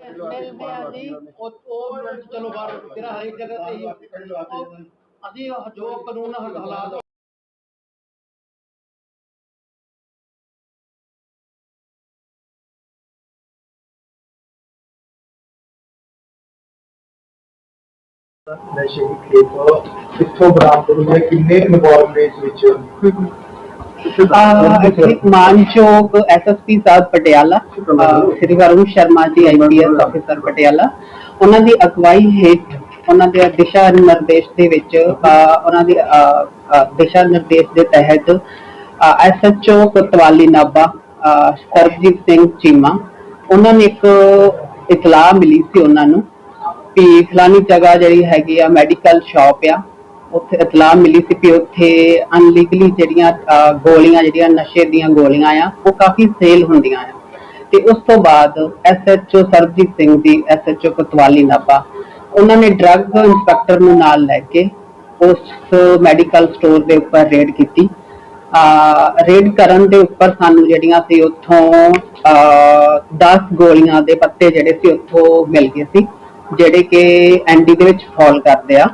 ਮਿਲਦੇ ਆ ਜੀ, ਉਹ ਉਹ ਚਲੋ ਬਾਹਰ ਤੇਰਾ ਹਰੇਕ ਜਗ੍ਹਾ ਤੇ ਹੀ ਉਹ- ਅਸੀਂ ਜੋ ਕਾਨੂੰਨ ਹਾਲਾਤ ਨਸ਼ੇ ਦੀ ਖੇਪ ਕਿੱਥੋਂ ਬਰਾਮਦ ਹੋਈ ਹੈ? ਕਿੰਨੇ ਇਨਵੋਲਵ ਨੇ ਇਸ ਵਿੱਚ ਅਹ ਮਾਨਯੋਗ ਐਸਐਸਪੀ ਸਾਹਿਬ ਪਟਿਆਲਾ ਅਹ ਸ੍ਰੀ ਵਰੁਣ ਸ਼ਰਮਾ ਜੀ ਆਈਪੀਐਸ ਪਟਿਆਲਾ ਉਹਨਾਂ ਦੀ ਅਗਵਾਈ ਹੇਠ ਉਹਨਾਂ ਦੇ ਦਿਸ਼ਾ ਨਿਰਦੇਸ਼ ਦੇ ਵਿੱਚ ਉਹਨਾਂ ਦੀ ਦਿਸ਼ਾ ਨਿਰਦੇਸ਼ ਦੇ ਤਹਿਤ ਐਸਐਚਓ ਕੋਤਵਾਲੀ ਨਾਭਾ ਅਹ, ਸਰਬਜੀਤ ਸਿੰਘ ਚੀਮਾ ਉਹਨਾਂ ਨੇ ਇੱਕ ਇਤਲਾਹ ਮਿਲੀ ਸੀ ਉਹਨਾਂ ਨੂੰ ਵੀ ਫਲਾਨੀ ਜਗ੍ਹਾ ਜਿਹੜੀ ਹੈਗੀ ਆ ਮੈਡੀਕਲ ਸ਼ਾਪ ਆ ਉੱਥੇ ਇਤਲਾਹ ਮਿਲੀ ਸੀ ਕਿ ਉੱਥੇ ਅਨਲੀਗਲੀ ਜਿਹੜੀਆਂ ਅਹ, ਗੋਲੀਆਂ ਜਿਹੜੀਆਂ ਨਸ਼ੇ ਦੀਆਂ ਗੋਲੀਆਂ ਆ ਉਹ ਕਾਫੀ ਸੇਲ ਹੁੰਦੀਆਂ ਆ। ਤੇ ਉਸ ਤੋਂ ਬਾਅਦ ਐਸਐਚਓ ਸਰਬਜੀਤ ਸਿੰਘ ਦੀ ਐਸਐਚਓ ਕੋਤਵਾਲੀ ਨਾਭਾ ਉਹਨਾਂ ਨੇ ਡਰੱਗ ਇੰਸਪੈਕਟਰ ਨੂੰ ਨਾਲ ਲੈ ਕੇ ਉਸ ਮੈਡੀਕਲ ਸਟੋਰ ਦੇ ਉੱਪਰ ਰੇਡ ਕੀਤੀ। ਆ ਰੇਡ ਕਰਨ ਦੇ ਉੱਪਰ ਸਾਨੂੰ ਜਿਹੜੀਆਂ ਸੀ ਉੱਥੋਂ 10 ਗੋਲੀਆਂ ਦੇ ਪੱਤੇ ਜਿਹੜੇ ਸੀ ਉੱਥੋਂ ਮਿਲ ਗਏ ਸੀ ਜਿਹੜੇ ਕਿ ਐਨਡੀ ਦੇ ਵਿੱਚ ਫਾਲ ਕਰਦੇ ਆ।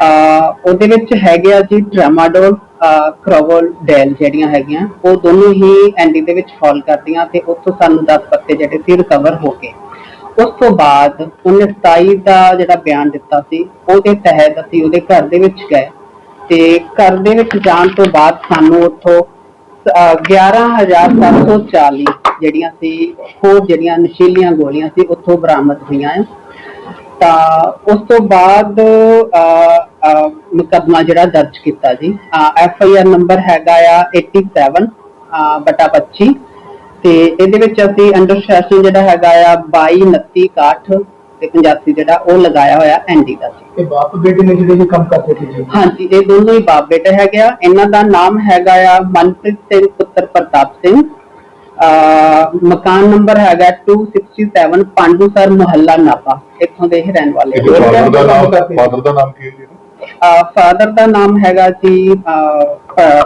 ਉਹਦੇ ਵਿੱਚ ਹੈਗੇ ਆ ਜੀ ਟ੍ਰਾਮਾਡੋਲ ਕ੍ਰੋਵੋਲ ਡੈਲ ਜਿਹੜੀਆਂ ਹੈਗੀਆਂ ਉਹ ਦੋਨੋਂ ਹੀ ਐਨਡੀ ਦੇ ਵਿੱਚ ਫਾਲ ਕਰਦੀਆਂ ਤੇ ਉੱਥੋਂ ਸਾਨੂੰ 10 ਪੱਤੇ ਜਿਹੜੇ ਸੀ ਰਿਕਵਰ ਹੋ ਗਏ। ਉਸ ਤੋਂ ਬਾਅਦ ਉਹਨੇ 27 ਦਾ ਜਿਹੜਾ ਬਿਆਨ ਦਿੱਤਾ ਸੀ ਉਹਦੇ ਤਹਿਤ ਅਸੀਂ ਉਹਦੇ ਘਰ ਦੇ ਵਿੱਚ ਗਏ ਤੇ ਘਰ ਦੇ ਵਿੱਚ ਜਾਣ ਤੋਂ ਬਾਅਦ ਸਾਨੂੰ ਉੱਥੋਂ ਅਹ 11740 ਜਿਹੜੀਆਂ ਸੀ ਹੋਰ ਜਿਹੜੀਆਂ ਨਸ਼ੀਲੀਆਂ ਗੋਲੀਆਂ ਸੀ ਉੱਥੋਂ ਬਰਾਮਦ ਹੋਈਆਂ ਤਾਂ ਉਸ ਤੋਂ ਬਾਅਦ ਅਹ, ਮੁਕੱਦਮਾ ਜਿਹੜਾ ਦਰਜ ਕੀਤਾ ਜੀ। ਐਫ ਆਈ ਆਰ ਨੰਬਰ ਹੈਗਾ ਆ 87 ਅਹ, ਬਟਾ 25 ਤੇ ਇਹਦੇ ਵਿੱਚ ਅਸੀਂ ਅੰਡਰ ਸੈਸ਼ਨ ਜਿਹੜਾ ਹੈਗਾ ਆ 22 29 61 ਤੇ 85 ਜਿਹੜਾ ਉਹ ਲਗਾਇਆ ਹੋਇਆ ਐਨਡੀ ਦਾ ਜੀ। ਇਹ ਬਾਪ ਬੇਟੇ ਨੇ ਜਿਹੜੇ ਕੰਮ ਕਰਦੇ ਸੀ ਜੀ? ਹਾਂਜੀ ਇਹ ਦੋਨੋਂ ਹੀ ਬਾਪ ਬੇਟੇ ਹੈਗੇ ਆ। ਇਹਨਾਂ ਦਾ ਨਾਮ ਹੈਗਾ ਆ ਮਨਪ੍ਰੀਤ ਸਿੰਘ ਪੁੱਤਰ ਪ੍ਰਤਾਪ ਸਿੰਘ। ਮਕਾਨ ਨੰਬਰ ਹੈਗਾ 267 ਪਾਂਡੂ ਸਰ ਮੁਹੱਲਾ ਨਾਪਾ ਇੱਥੋਂ ਦੇ ਹੀ ਰਹਿਣ ਵਾਲੇ ਫਾਦਰ ਦਾ ਨਾਮ ਕਰਦੇ। ਫਾਦਰ ਦਾ ਨਾਮ ਕੀ ਹੈ ਜੀ? ਫਾਦਰ ਦਾ ਨਾਮ ਹੈਗਾ ਜੀ ਅਹ,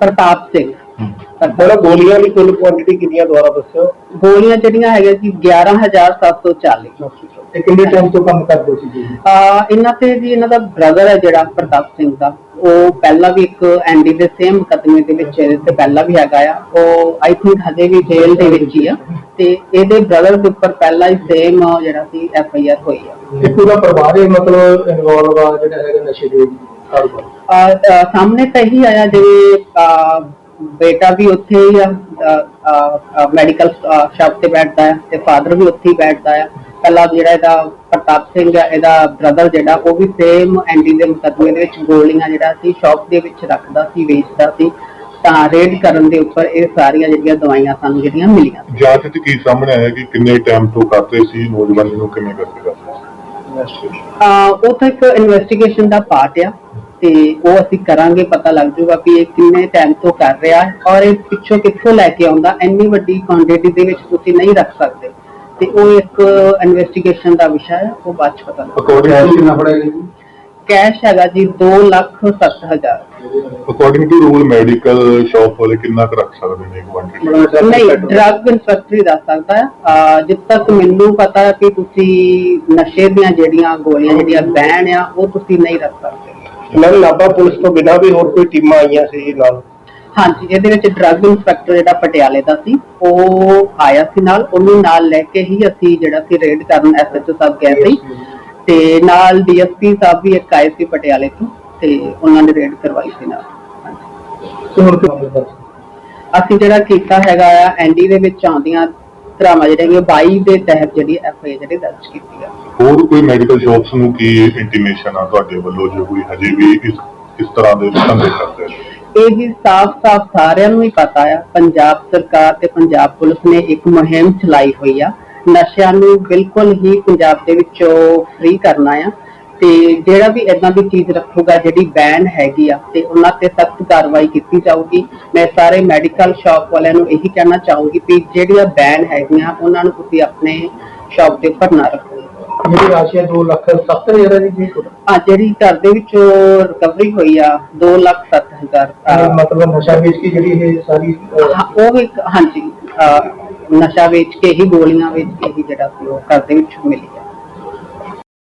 ਪ੍ਰਤਾਪ ਸਿੰਘ। ਮਤਲਬ ਗੋਲੀਆਂ ਦੀ ਕੁੱਲ ਕੁਆਂਟੀਟੀ ਕਿੰਨੀਆਂ ਦੁਆਰਾ ਦੱਸਿਓ? ਗੋਲੀਆਂ ਜਿਹੜੀਆਂ ਹੈਗੀਆਂ ਜੀ 11740 ਤੇ ਕਿੰਨੇ ਟਾਈਮ ਤੋਂ ਕੰਮ ਕਰਦੇ ਸੀ ਜੀ? ਆ ਇਹਨਾਂ ਤੇ ਜੀ ਇਹਨਾਂ ਦਾ ਬ੍ਰਦਰ ਹੈ ਜਿਹੜਾ ਪ੍ਰਤਾਪ ਸਿੰਘ ਦਾ। ਉਹ ਪਹਿਲਾਂ ਵੀ ਇੱਕ ਐਨਡੀ ਦੇ ਸੇਮ ਮੁਕੱਦਮੇ ਦੇ ਵਿੱਚ ਇਹਦੇ ਤੇ ਪਹਿਲਾਂ ਵੀ ਹੈਗਾ ਆ। ਉਹ ਆਈ ਥਿੰਕ ਹਜੇ ਵੀ ਜੇਲ੍ਹ ਦੇ ਵਿੱਚ ਹੀ ਆ। ਤੇ ਇਹਦੇ ਬ੍ਰਦਰ ਦੇ ਉੱਪਰ ਪਹਿਲਾਂ ਹੀ ਸੇਮ ਜਿਹੜਾ ਸੀ ਐਫ ਆਈ ਆਰ ਹੋਈ ਆ। ਇਹ ਪੂਰਾ ਪਰਿਵਾਰ ਹੀ ਮਤਲਬ ਇਨਵੋਲਵ ਆ ਜਿਹੜਾ ਹੈਗਾ ਨਸ਼ੇ ਦੇ ਕਾਰੋਬਾਰ। ਸਾਹਮਣੇ ਤਾਂ ਇਹੀ ਆਇਆ ਜਿਵੇਂ ਬੇਟਾ ਵੀ ਉੱਥੇ ਹੀ ਆ ਮੈਡੀਕਲ ਸ਼ਾਪ ਤੇ ਬੈਠਦਾ ਹੈ ਤੇ ਫਾਦਰ ਵੀ ਉੱਥੇ ਹੀ ਬੈਠਦਾ ਹੈ ਪਹਿਲਾਂ ਜਿਹੜਾ ਇਹਦਾ ਪ੍ਰਤਾਪ ਸਿੰਘ ਹੈ ਇਹਦਾ ਬ੍ਰਦਰ ਜਿਹੜਾ ਉਹ ਵੀ ਸੇਮ ਐਂਡੀ ਦੇ ਮੁਕੱਦਮੇ ਦੇ ਵਿੱਚ ਗੋਲੀਆਂ ਜਿਹੜਾ ਸੀ ਸ਼ਾਪ ਦੇ ਵਿੱਚ ਰੱਖਦਾ ਸੀ ਵੇਚਦਾ ਸੀ। ਤਾਂ ਰੇਡ ਕਰਨ ਦੇ ਉੱਪਰ ਇਹ ਸਾਰੀਆਂ ਜਿਹੜੀਆਂ ਦਵਾਈਆਂ ਸਾਨੂੰ ਜਿਹੜੀਆਂ ਮਿਲੀਆਂ। ਜਾਂਚ ਚ ਕੀ ਸਾਹਮਣੇ ਆਇਆ ਕਿ ਕਿੰਨੇ ਟਾਈਮ ਤੋਂ ਕਰਦੇ ਸੀ ਨੌਜਵਾਨ ਨੂੰ ਕਿਵੇਂ ਕਰਦੇ ਸੀ? ਆ ਉਹ ਤਾਂ ਇੱਕ ਇਨਵੈਸਟੀਗੇਸ਼ਨ ਦਾ ਪਾਰਟ ਆ। ਤੇ ਉਹ ਅਸੀਂ ਕਰਾਂਗੇ ਪਤਾ ਲੱਗ ਜਾਊਗਾ ਕਿ ਇਹ ਕਿੰਨੇ ਟਾਈਮ ਤੋਂ ਕਰ ਰਿਹਾ ਹੈ ਔਰ ਇਹ ਪਿੱਛੋਂ ਕਿੱਥੋਂ ਲੈ ਕੇ ਆਉਂਦਾ ਇੰਨੀ ਵੱਡੀ ਕੁਆਂਟੀਟੀ ਦੇ ਵਿੱਚ ਤੁਸੀਂ ਨਹੀਂ ਰੱਖ ਸਕਦੇ। ਤੇ ਉਹ ਇੱਕ ਇਨਵੈਸਟੀਗੇਸ਼ਨ ਦਾ ਵਿਸ਼ਾ ਹੈ ਉਹ ਬਾਅਦ ਚ ਪਤਾ ਲੱਗ। ਅਕੋਰਡਿੰਗ ਟੂ ਪੜੇਗਾ ਜੀ? ਕੈਸ਼ ਹੈਗਾ ਜੀ 2 lakh 7000 according to rule medical shop ਵਾਲੇ ਕਿੰਨਾ ਕੁ ਰੱਖ ਸਕਦੇ ਨੇ ਇੱਕ ਕੁਆਂਟੀਟੀ ਨਹੀਂ ਡਰੱਗ ਇਨਸਪੈਕਟਰ ਦੱਸ ਸਕਦਾ ਹੈ। ਅਹ ਜਿੱਦ ਤੱਕ ਮੈਨੂੰ ਪਤਾ ਹੈ ਕਿ ਤੁਸੀਂ ਨਸ਼ੇ ਦੀਆਂ ਜਿਹੜੀਆਂ ਗੋਲੀਆਂ ਜਿਹੜੀਆਂ ਬੈਨ ਆ ਉਹ ਤੁਸੀਂ ਨਹੀਂ ਰੱਖ ਸਕਦੇ। ਮੈਂ ਨਾਭਾ ਪੁਲਿਸ ਤੋਂ ਬਿਨਾਂ ਵੀ ਹੋਰ ਕੋਈ ਟੀਮਾਂ ਆਈਆਂ ਸੀ ਜੀ ਨਾਲ? ਹਾਂਜੀ ਇਹਦੇ ਵਿੱਚ ਡਰੱਗ ਇੰਸਪੈਕਟਰ ਜਿਹੜਾ ਪਟਿਆਲੇ ਦਾ ਸੀ ਉਹ ਆਇਆ ਸੀ ਨਾਲ ਉਹਨੂੰ ਨਾਲ ਲੈ ਕੇ ਹੀ ਅਸੀਂ ਜਿਹੜਾ ਸੀ ਰੇਡ ਕਰਨ ਐਸਐਚਓ ਸਾਹਿਬ ਗਏ ਸੀ। ਤੇ ਨਾਲ ਡੀਐਸਪੀ ਸਾਹਿਬ ਵੀ ਇੱਕ ਆਏ ਸੀ ਪਟਿਆਲੇ ਤੋਂ ਤੇ ਉਹਨਾਂ ਨੇ ਰੇਡ ਕਰਵਾਈ ਸੀ ਨਾਲ। ਤੇ ਹੁਣ ਕਿਉਂ ਅਸੀਂ ਜਿਹੜਾ ਕੀਤਾ ਹੈਗਾ ਆ ਐਨਡੀ ਦੇ ਵਿੱਚ ਆਉਂਦੀਆਂ ਧਰਾਵਾਂ ਜਿਹੜੀਆਂ 22 ਦੇ ਤਹਿਤ ਜਿਹੜੀ ਐਫਆਈ ਜਿਹੜੀ ਦਰਜ ਕੀਤੀ ਆ। ਹੋਰ ਕੋਈ ਮੈਡੀਕਲ ਸ਼ਾਪਸ ਨੂੰ ਕੀ ਇੰਟੀਮੇਸ਼ਨ ਆ ਤੁਹਾਡੇ ਵੱਲੋਂ ਜੋ ਕੋਈ ਹਜੇ ਵੀ ਇਸ ਇਸ ਤਰ੍ਹਾਂ ਦੇ ਧੰਦੇ ਕਰਦੇ ਨੇ? ਇਹ ਜੀ ਸਾਫ਼-ਸਾਫ਼ ਸਾਰਿਆਂ ਨੂੰ ਹੀ ਪਤਾ ਆ। ਪੰਜਾਬ ਸਰਕਾਰ ਤੇ ਪੰਜਾਬ ਪੁਲਿਸ ਨੇ ਇੱਕ ਮੁਹਿੰਮ ਚਲਾਈ ਹੋਈ ਆ। ਨਸ਼ਿਆਂ ਨੂੰ ਬਿਲਕੁਲ ਹੀ ਪੰਜਾਬ ਦੇ ਵਿੱਚੋਂ ਫ੍ਰੀ ਕਰਨਾ ਆ। ਤੇ ਜਿਹੜਾ ਵੀ ਇਦਾਂ ਦੀ ਚੀਜ਼ ਰੱਖੂਗਾ, ਜਿਹੜੀ ਬੈਨ ਹੈਗੀ ਆ, ਤੇ ਉਹਨਾਂ ਤੇ ਸਖਤ ਕਾਰਵਾਈ ਕੀਤੀ ਜਾਊਗੀ। ਮੈਂ ਸਾਰੇ ਮੈਡੀਕਲ ਸ਼ਾਪ ਵਾਲਿਆਂ ਨੂੰ ਇਹੀ ਕਹਿਣਾ ਚਾਹੂੰਗੀ ਕਿ ਜਿਹੜੀਆਂ ਬੈਨ ਹੈਗੀਆਂ, ਉਹਨਾਂ ਨੂੰ ਤੁਸੀਂ ਆਪਣੇ ਸ਼ਾਪ ਦੇ ਉੱਪਰ ਨਾ ਰੱਖੋ। ਜਿਹੜੀ ਰਾਸ਼ੀ 2 ਲੱਖ 70 ਹਜ਼ਾਰ ਦੀ ਜੀ ਆ ਜਿਹੜੀ ਘਰ ਦੇ ਵਿੱਚੋਂ ਰਿਕਵਰੀ ਹੋਈ ਆ 2 ਲੱਖ ਸੱਤ ਹਜ਼ਾਰ। ਅਹ ਮਤਲਬ ਨਸ਼ਾ ਵੇਚ ਕੇ ਜਿਹੜੀ ਇਹ ਸਾਰੀ ਅਹ, ਹਾਂ, ਉਹ ਵੀ ਇੱਕ- ਹਾਂਜੀ ਅਹ, ਨਸ਼ਾ ਵੇਚ ਕੇ ਹੀ ਗੋਲੀਆਂ ਵੇਚ ਕੇ ਹੀ ਜਿਹੜਾ ਸੀ ਉਹ ਘਰ ਦੇ ਵਿੱਚ ਮਿਲੀ ਹੈ